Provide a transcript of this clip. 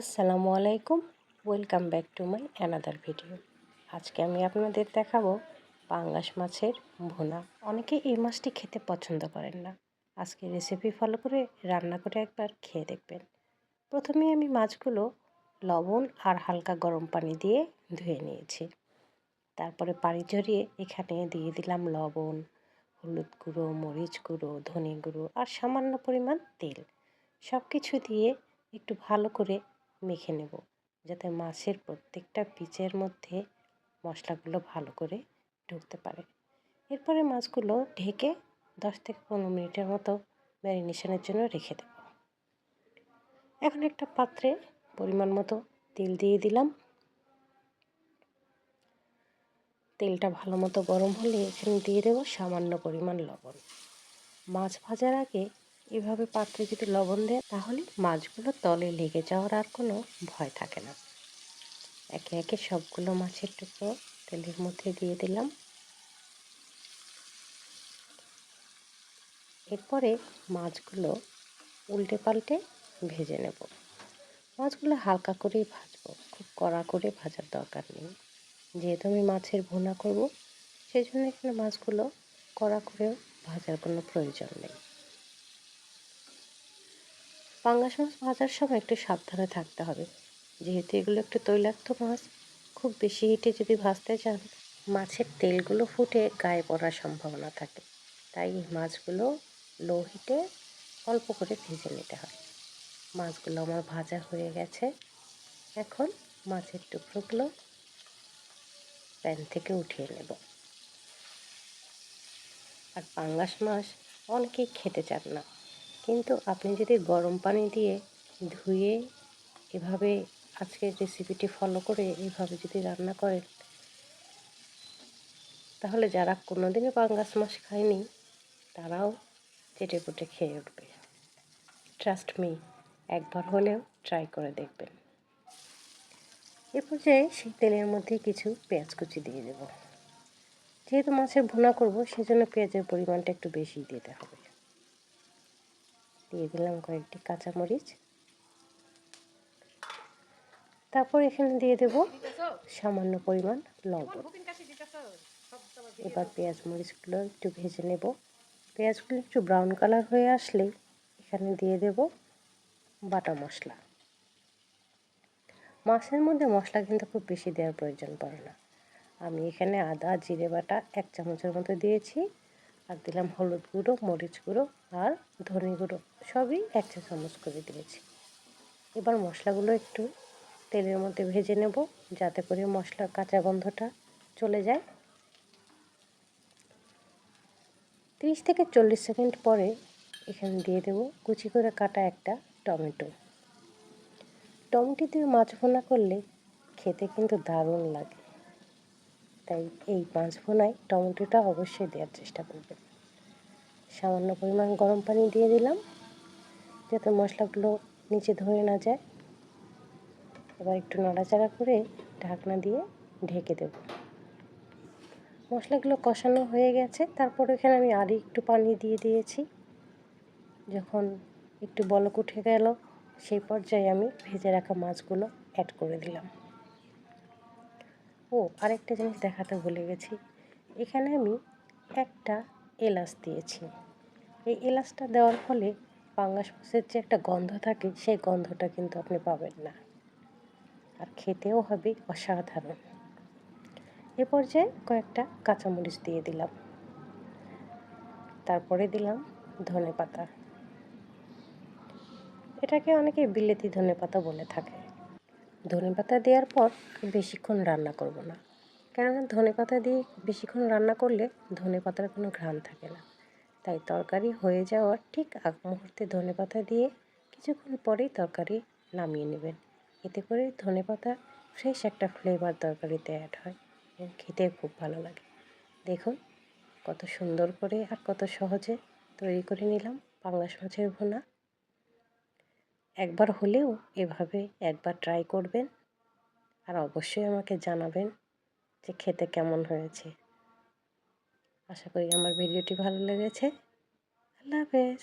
আসসালামু আলাইকুম। Welcome back to my another video আজকে আমি আপনাদের দেখাবো পাঙ্গাস মাছের ভুনা। অনেকে এই মাছটি খেতে পছন্দ করেন না। আজকে রেসিপি ফলো করে রান্না করে একবার খেয়ে দেখবেন। প্রথমে আমি মাছগুলো লবণ আর হালকা গরম পানি দিয়ে ধুয়ে নিয়েছি। তারপরে পানি ঝরিয়ে এখানে দিয়ে দিলাম লবণ, হলুদ গুঁড়ো, মরিচ গুঁড়ো, ধনে গুঁড়ো আর সামান্য পরিমাণ তেল। সব কিছু দিয়ে একটু ভালো করে মেখে নেব। যাতে মাছের প্রত্যেকটা পিচের মধ্যে মশলাগুলো ভালো করে ঢুকতে পারে। এরপরে মাছগুলো ঢেকে দশ থেকে পনেরো মিনিটের মতো ম্যারিনেশনের জন্য রেখে দেব। এখন একটা পাত্রে পরিমাণ মতো তেল দিয়ে দিলাম। তেলটা ভালো মতো গরম হলে এখানে দিয়ে দেবো সামান্য পরিমাণ লবণ। মাছ ভাজার আগে এভাবে পাত্রে যদি লবণ দেয়, তাহলে মাছগুলো তলে লেগে যাওয়ার আর কোনো ভয় থাকে না। একে একে সবগুলো মাছের টুকরো তেলের মধ্যে দিয়ে দিলাম। এরপরে মাছগুলো উল্টে পাল্টে ভেজে নেব। মাছগুলো হালকা করেই ভাজবো, খুব কড়া করে ভাজার দরকার নেই। যেহেতু আমি মাছের ভুনা করব সেই জন্য এখানে মাছগুলো কড়া করেও ভাজার কোনো প্রয়োজন নেই। পাঙ্গাস মাছ ভাজার সময় একটু সাবধানে থাকতে হবে। যেহেতু এগুলো একটু তৈলাক্ত মাছ, খুব বেশি হিটে যদি ভাজতে চান মাছের তেলগুলো ফুটে গায়ে পড়ার সম্ভাবনা থাকে। তাই মাছগুলো লো হিটে অল্প করে ভেজে নিতে হয়। মাছগুলো আমার ভাজা হয়ে গেছে। এখন মাছের টুকরোগুলো প্যান থেকে উঠিয়ে নেব। আর পাঙ্গাস মাছ অনেকেই খেতে চান না। কিন্তু আপনি যদি গরম পানি দিয়ে ধুয়ে এভাবে আজকের রেসিপিটি ফলো করে এভাবে যদি রান্না করেন, তাহলে যারা কোনোদিনও পাঙ্গাস মাছ খায়নি, তারাও চেটে পুটে খেয়ে উঠবে। ট্রাস্ট মি একবার হলেও ট্রাই করে দেখবেন। এ পর্যায়ে সেই তেলের মধ্যে কিছু পেঁয়াজ কুচি দিয়ে দেব। যেহেতু মাছের ভুনা করব, সেজন্য পেঁয়াজের পরিমাণটা একটু বেশি দিতে হবে। দিয়ে দিলাম কয়েকটি কাঁচামরিচ। তারপর এখানে দিয়ে দেব সামান্য পরিমাণ লবণ। এবার পেঁয়াজ মরিচগুলো একটু ভেজে নেব। পেঁয়াজগুলো একটু ব্রাউন কালার হয়ে আসলে এখানে দিয়ে দেব বাটা মশলা। মাছের মধ্যে মশলা কিন্তু খুব বেশি দেওয়ার প্রয়োজন পড়ে না। আমি এখানে আদা, জিরে বাটা এক চামচের মতো দিয়েছি। আর দিলাম হলুদ গুঁড়ো, মরিচ গুঁড়ো আর ধনে গুঁড়ো। সবই এক চা চামচ করে দিয়েছি। এবার মশলাগুলো একটু তেলের মধ্যে ভেজে নেব, যাতে করে মশলার কাঁচা গন্ধটা চলে যায়। তিরিশ থেকে চল্লিশ সেকেন্ড পরে এখানে দিয়ে দেব কুচি করে কাটা একটা টমেটো। টমেটো দিয়ে মাছ ভোনা করলে খেতে কিন্তু দারুণ লাগে। তাই এই মাছ ভোনায় টমেটোটা অবশ্যই দেওয়ার চেষ্টা করবেন। সামান্য পরিমাণ গরম পানি দিয়ে দিলাম, যাতে মশলাগুলো নিচে ধরে না যায়। এবার একটু নাড়াচাড়া করে ঢাকনা দিয়ে ঢেকে দেব। মশলাগুলো কষানো হয়ে গেছে, তারপর এখানে আমি আর একটু পানি দিয়ে দিয়েছি। যখন একটু বলক উঠে গেল, সেই পর্যায়ে আমি ভেজে রাখা মাছগুলো অ্যাড করে দিলাম। ও আরেকটা জিনিস দেখাতে ভুলে গেছি। এখানে আমি একটা এলাচ দিয়েছি। এই এলাচটা দেওয়ার ফলে পাঙ্গাস মাছের যে একটা গন্ধ থাকে, সেই গন্ধটা কিন্তু আপনি পাবেন না। আর খেতেও হবে অসাধারণ। এ পর্যায়ে কয়েকটা কাঁচামরিচ দিয়ে দিলাম। তারপরে দিলাম ধনে পাতা এটাকে অনেকে বিলেতি ধনে পাতা বলে থাকে। ধনে পাতা দেওয়ার পর বেশিক্ষণ রান্না করব না। কেননা ধনে পাতা দিয়ে বেশিক্ষণ রান্না করলে ধনে পাতার কোনো ঘ্রাণ থাকে না। তাই তরকারি হয়ে যাওয়ার ঠিক আগ মুহূর্তে ধনে পাতা দিয়ে কিছুক্ষণ পরেই তরকারি নামিয়ে নেবেন। এতে করে ধনে পাতা ফ্রেশ একটা ফ্লেভার তরকারিতে অ্যাড হয় এবং খেতে খুব ভালো লাগে। দেখুন, কত সুন্দর করে আর কত সহজে তৈরি করে নিলাম পাঙ্গাস মাছের ভুনা। একবার হলেও এভাবে একবার ট্রাই করবেন আর অবশ্যই আমাকে জানাবেন যে খেতে কেমন হয়েছে। আশা করি আমার ভিডিওটি ভালো লেগেছে। আল্লাহ হাফেজ।